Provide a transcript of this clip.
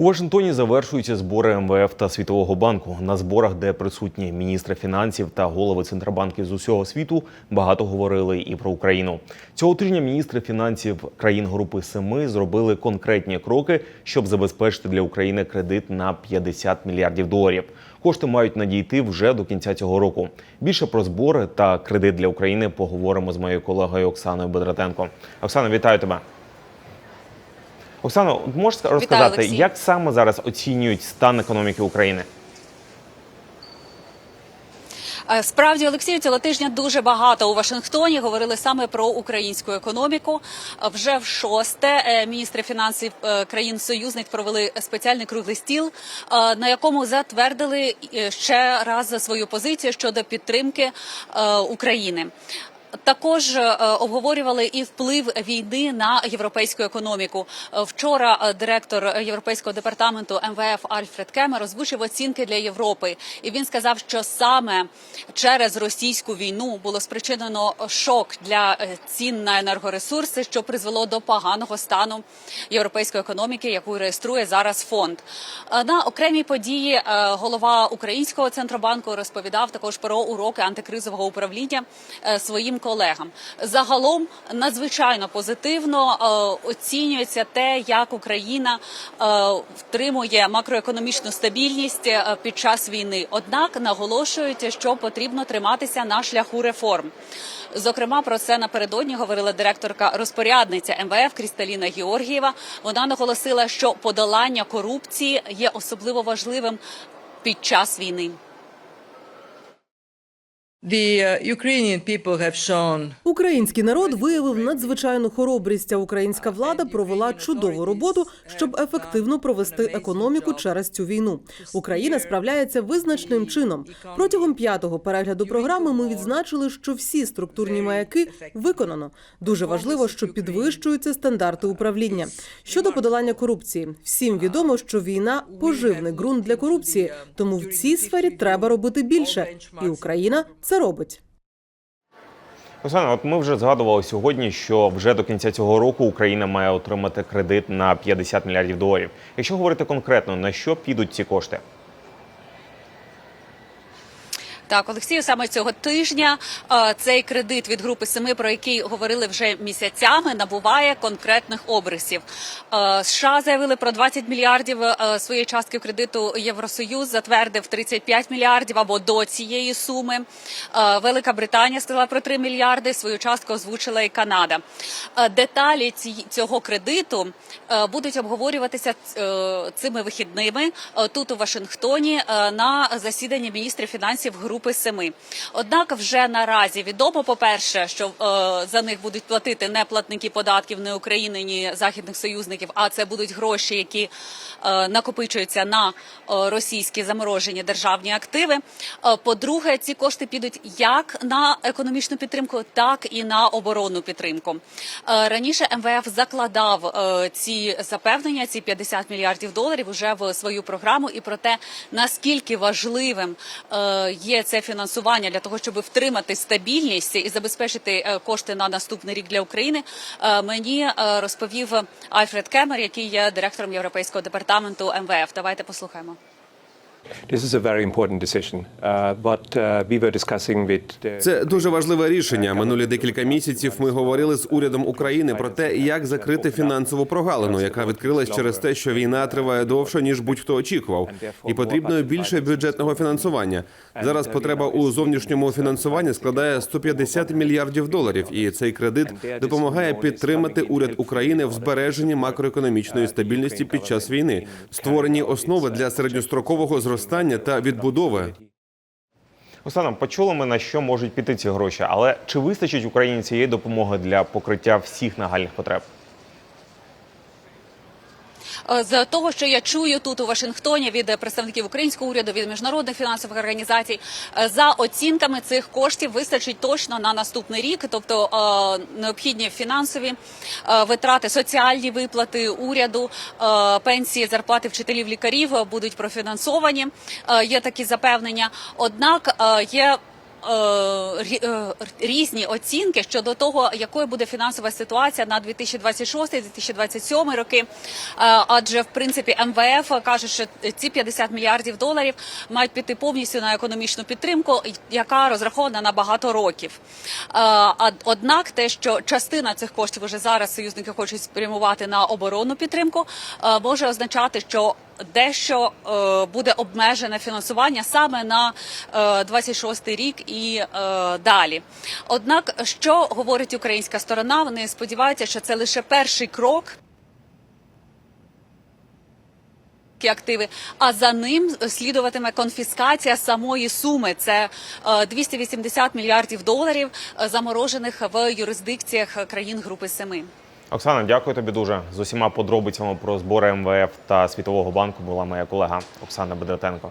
У Вашингтоні завершуються збори МВФ та Світового банку. На зборах, де присутні міністри фінансів та голови центробанків з усього світу, багато говорили і про Україну. Цього тижня міністри фінансів країн Групи Семи зробили конкретні кроки, щоб забезпечити для України кредит на 50 мільярдів доларів. Кошти мають надійти вже до кінця цього року. Більше про збори та кредит для України поговоримо з моєю колегою Оксаною Бедратенко. Оксана, вітаю тебе. Оксано, можеш розказати, Олексій. як саме зараз оцінюють стан економіки України? Е, Справді, Олексію, цього тижня дуже багато у Вашингтоні говорили саме про українську економіку. Вже в шосте е, міністри фінансів е, країн-союзник провели спеціальний круглий стіл, на якому затвердили ще раз свою позицію щодо підтримки України. Також е, обговорювали і вплив війни на європейську економіку. Е, Вчора е, директор європейського департаменту МВФ Альфред Кемер озвучив оцінки для Європи, і він сказав, що саме через російську війну було спричинено шок для цін на енергоресурси, що призвело до поганого стану європейської економіки, яку реєструє зараз фонд. На окремі події голова українського центробанку розповідав також про уроки антикризового управління е, колегам. Загалом надзвичайно позитивно е, оцінюється те, як Україна е, втримує макроекономічну стабільність е, під час війни. Однак наголошують, що потрібно триматися на шляху реформ. Зокрема, про це напередодні говорила директорка розпорядниця МВФ Крісталіна Георгієва. Вона наголосила, що подолання корупції є особливо важливим під час війни. Український народ виявив надзвичайну хоробрість. а Українська влада провела чудову роботу, щоб ефективно провести економіку через цю війну. Україна справляється визначним чином. Протягом п'ятого перегляду програми ми відзначили, що всі структурні маяки виконано. Дуже важливо, що підвищуються стандарти управління. Щодо подолання корупції, всім відомо, що війна поживний ґрунт для корупції, тому в цій сфері треба робити більше, і Україна це робить. Оксана, от ми вже згадували сьогодні, що вже до кінця цього року Україна має отримати кредит на 50 мільярдів доларів. Якщо говорити конкретно, на що підуть ці кошти? Так, Олексію, саме цього тижня е, цей кредит від групи семи, про який говорили вже місяцями, набуває конкретних обрисів. Е, США заявили про 20 мільярдів е, своєї частки кредиту. Євросоюз затвердив 35 мільярдів або до цієї суми. Велика Британія сказала про 3 мільярди. Свою частку озвучила і Канада. Деталі цього кредиту будуть обговорюватися цими вихідними тут у Вашингтоні на засіданні міністрів фінансів групи семи. Однак вже наразі відомо, по-перше, що е, за них будуть платити не платники податків ні України, ні західних союзників, а це будуть гроші, які е, накопичуються на е, російські заморожені державні активи. Е, По-друге, ці кошти підуть як на економічну підтримку, так і на оборонну підтримку. Е, Раніше МВФ закладав е, ці запевнення, ці 50 мільярдів доларів уже в свою програму, і про те, наскільки важливим е, є це фінансування для того, щоб втримати стабільність і забезпечити е, кошти на наступний рік для України. е, Мені е, розповів Альфред Кемер, який є директором європейського департаменту МВФ. Давайте послухаємо. Це дуже важливе рішення. Минулі декілька місяців ми говорили з урядом України про те, як закрити фінансову прогалину, яка відкрилась через те, що війна триває довше ніж будь-хто очікував, і потрібно більше бюджетного фінансування. Зараз потреба у зовнішньому фінансуванні складає 150 мільярдів доларів, і цей кредит допомагає підтримати уряд України в збереженні макроекономічної стабільності під час війни, створені основи для середньострокового зростання та відбудови. Оксана, почули ми на що можуть піти ці гроші, але чи вистачить Україні цієї допомоги для покриття всіх нагальних потреб? Е, З того, що я чую тут у Вашингтоні від представників українського уряду, від міжнародних фінансових організацій, е, за оцінками цих коштів вистачить точно на наступний рік, тобто е, необхідні фінансові витрати, соціальні виплати уряду, пенсії, зарплати вчителів, лікарів будуть профінансовані. Є такі запевнення. Однак є різні оцінки щодо того, якою буде фінансова ситуація на 2026-2027 роки. Е, Адже в принципі МВФ каже, що ці 50 мільярдів доларів мають піти повністю на економічну підтримку, яка розрахована на багато років. Е, Однак, те, що частина цих коштів уже зараз союзники хочуть спрямувати на оборонну підтримку, е, може означати, що дещо е, буде обмежене фінансування саме на е, 26 рік і е, далі. Однак, що говорить українська сторона, вони сподіваються, що це лише перший крок. Активи, а за ним слідуватиме конфіскація самої суми. Це е, 280 мільярдів доларів, е, заморожених в юрисдикціях країн Групи Семи. Оксана, дякую тобі дуже. З усіма подробицями про збори МВФ та Світового банку була моя колега Оксана Бедратенко.